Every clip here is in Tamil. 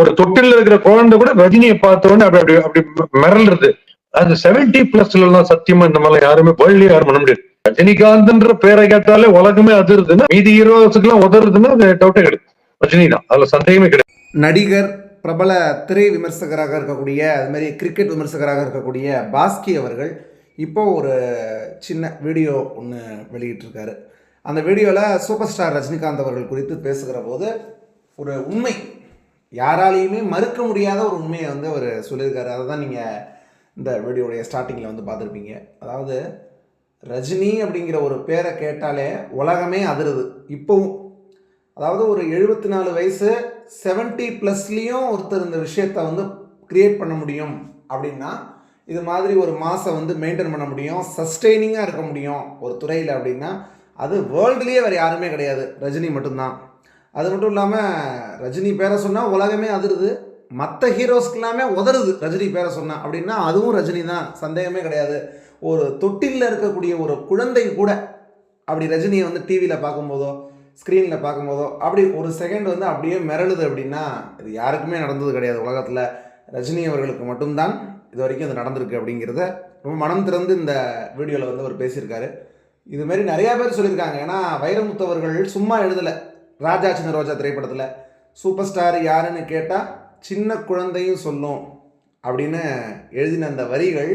ஒரு தொட்டில் இருக்கிற குழந்தை கூட ரஜினியை பார்த்தோன்னு அப்படி அப்படி அப்படி மிரள்றது. அது செவன்டி பிளஸ்ல எல்லாம் சத்தியமா இந்த மாதிரி யாருமே வேர்ல்ட்லயே யாரும் பண்ண முடியாது. ரஜினிகாந்த்ன்ற பேரை கேட்டாலே உலகமே அதிருதுன்னா மீதி ஹீரோஸுக்கு எல்லாம் உதறதுன்னா அது டவுட்டே கிடையாது ரஜினி தான். அதுல சந்தேகமே கிடையாது. நடிகர் பிரபல திரை விமர்சகராக இருக்கக்கூடிய அது மாதிரி கிரிக்கெட் விமர்சகராக இருக்கக்கூடிய பாஸ்கி அவர்கள் இப்போ ஒரு சின்ன வீடியோ ஒன்று வெளியிட்டிருக்காரு. அந்த வீடியோவில் சூப்பர் ஸ்டார் ரஜினிகாந்த் அவர்கள் குறித்து பேசுகிற போது ஒரு உண்மை யாராலையுமே மறுக்க முடியாத ஒரு உண்மையை வந்து அவர் சொல்லியிருக்காரு. அதை தான் நீங்கள் இந்த வீடியோடைய ஸ்டார்டிங்கில் வந்து பார்த்துருப்பீங்க. அதாவது ரஜினி அப்படிங்கிற ஒரு பேரை கேட்டாலே உலகமே அதிருது. இப்போவும். அதாவது ஒரு எழுபத்தி நாலு வயசு செவன்ட்டி ப்ளஸ்லேயும் ஒருத்தர் இந்த விஷயத்தை வந்து க்ரியேட் பண்ண முடியும் அப்படின்னா இது மாதிரி ஒரு மாதம் வந்து மெயின்டைன் பண்ண முடியும் சஸ்டெய்னிங்காக இருக்க முடியும் ஒரு துறையில் அப்படின்னா அது வேர்ல்டுலேயே வேறு யாருமே கிடையாது. ரஜினி மட்டும்தான். அது மட்டும் இல்லாமல் ரஜினி பேரை சொன்னால் உலகமே அதிருது. மற்ற ஹீரோஸ்க்கெல்லாமே உதறுது ரஜினி பேரை சொன்னால் அப்படின்னா அதுவும் ரஜினி தான். சந்தேகமே கிடையாது. ஒரு தொட்டிலில் இருக்கக்கூடிய ஒரு குழந்தை கூட அப்படி ரஜினியை வந்து டிவியில் பார்க்கும்போதோ ஸ்க்ரீனில் பார்க்கும்போதோ அப்படி ஒரு செகண்ட் வந்து அப்படியே மிரளுது அப்படின்னா இது யாருக்குமே நடந்தது கிடையாது உலகத்தில். ரஜினி அவர்களுக்கு மட்டும்தான் இது வரைக்கும் இது நடந்திருக்கு அப்படிங்கிறத ரொம்ப மனம் திறந்து இந்த வீடியோவில் வந்து அவர் பேசியிருக்காரு. இது மாதிரி நிறையா பேர் சொல்லியிருக்காங்க. ஏன்னா வைரமுத்து அவர்கள் சும்மா எழுதலை. ராஜா சின்ன ரோஜா திரைப்படத்தில் சூப்பர் ஸ்டார் யாருன்னு கேட்டால் சின்ன குழந்தையும் சொல்லும் அப்படின்னு எழுதின அந்த வரிகள்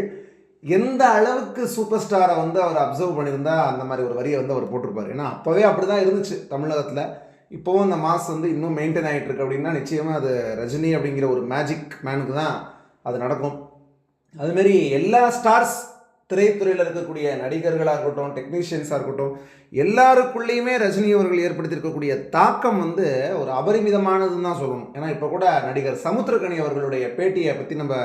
எந்த அளவுக்கு சூப்பர் ஸ்டாரை வந்து அவர் அப்சர்வ் பண்ணியிருந்தா அந்த மாதிரி ஒரு வரியை வந்து அவர் போட்டிருப்பார். ஏன்னா அப்போவே அப்படி தான் இருந்துச்சு தமிழகத்தில். இப்போவும் அந்த மாஸ் வந்து இன்னும் மெயின்டைன் ஆகிட்டு இருக்கு அப்படின்னா நிச்சயமாக அது ரஜினி அப்படிங்கிற ஒரு மேஜிக் மேனுக்கு தான் அது நடக்கும். அதுமாரி எல்லா ஸ்டார்ஸ் திரைத்துறையில் இருக்கக்கூடிய நடிகர்களாக இருக்கட்டும் டெக்னீஷியன்ஸாக இருக்கட்டும் எல்லாருக்குள்ளேயுமே ரஜினி அவர்கள் ஏற்படுத்தியிருக்கக்கூடிய தாக்கம் வந்து ஒரு அபரிமிதமானதுன்னு தான் சொல்லணும். ஏன்னா இப்போ கூட நடிகர் சமுத்திரகனி அவர்களுடைய பேட்டியை பற்றி நம்ம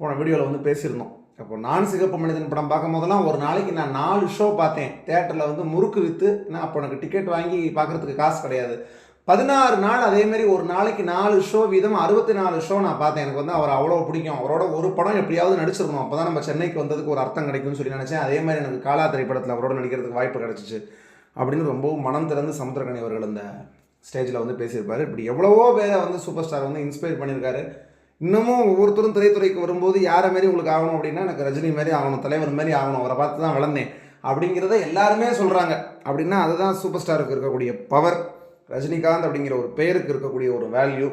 போன வீடியோவில் வந்து பேசியிருந்தோம். அப்போ நான் சிகப்பு மனிதன் படம் பார்க்கும் போதெல்லாம் ஒரு நாளைக்கு நான் நாலு ஷோ பார்த்தேன். தேட்டரில் வந்து முறுக்கு விற்று நான் அப்போ எனக்கு டிக்கெட் வாங்கி பார்க்குறதுக்கு காசு கிடையாது. பதினாறு நாள் அதே மாதிரி ஒரு நாளைக்கு நாலு ஷோ வீதம் அறுபத்தி நாலு ஷோ நான் பார்த்தேன். எனக்கு வந்து அவர் அவ்வளோ பிடிக்கும். அவரோட ஒரு படம் எப்படியாவது நடிச்சிருக்கணும். அப்போ தான் நம்ம சென்னைக்கு வந்ததுக்கு ஒரு அர்த்தம் கிடைக்கும்னு சொல்லி நினச்சேன். அதே மாதிரி எனக்கு காலா திரைப்படத்தில் அவரோட நடிக்கிறதுக்கு வாய்ப்பு கிடச்சிச்சு. அப்படின்னு ரொம்பவும் மனம் திறந்து சமுத்திரகனி அவர்கள் அந்த ஸ்டேஜில் வந்து பேசியிருப்பார். இப்படி எவ்வளவோ பேரை வந்து சூப்பர் ஸ்டார் வந்து இன்ஸ்பயர் பண்ணியிருக்காரு. இன்னமும் ஒவ்வொருத்தரும் திரைத்துறைக்கு வரும்போது யாரை மாரி உங்களுக்கு ஆகணும் அப்படின்னா எனக்கு ரஜினி மாதிரி ஆகணும் தலைவர் மாரி ஆகணும் அவரை பார்த்து தான் வளர்ந்தேன். அப்படிங்கிறத எல்லாருமே சொல்கிறாங்க அப்படின்னா அதுதான் சூப்பர் ஸ்டாருக்கு இருக்கக்கூடிய பவர் ரஜினிகாந்த் அப்படிங்கிற ஒரு பெயருக்கு இருக்கக்கூடிய ஒரு வேல்யூ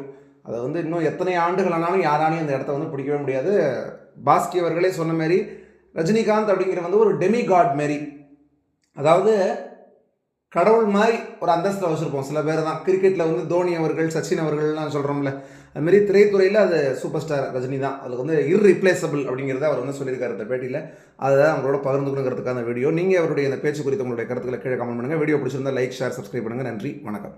அதை வந்து இன்னும் எத்தனை ஆண்டுகள் ஆனாலும் யாராலையும் அந்த இடத்த வந்து பிடிக்கவே முடியாது. பாஸ்கி அவர்களே சொன்ன மாதிரி ரஜினிகாந்த் அப்படிங்கிற வந்து ஒரு டெமி காட் மாரி. அதாவது கடவுள் மாதிரி ஒரு அந்தஸ்தில் வச்சுருப்போம். சில பேர் தான் கிரிக்கெட்டில் வந்து தோனி அவர்கள் சச்சின் அவர்கள்லாம் சொல்கிறோம்ல அதுமாரி திரைத்துறையில் அது சூப்பர் ஸ்டார் ரஜினி தான். அதுக்கு வந்து இர்ரிப்ளேசபிள் அப்படிங்கிறத அவர் வந்து சொல்லியிருக்காரு இந்த பேட்டியில். அதை அவங்களோட பகிர்ந்துக்கணுங்கிறதுக்கான வீடியோ நீங்கள் அவருடைய இந்த பேச்சு குறித்து உங்களுடைய கருத்துக்களை கீழே கமெண்ட் பண்ணுங்கள் வீடியோ பிடிச்சிருந்தா லைக் ஷேர் சப்ஸ்கிரைப் பண்ணுங்கள் நன்றி. வணக்கம்.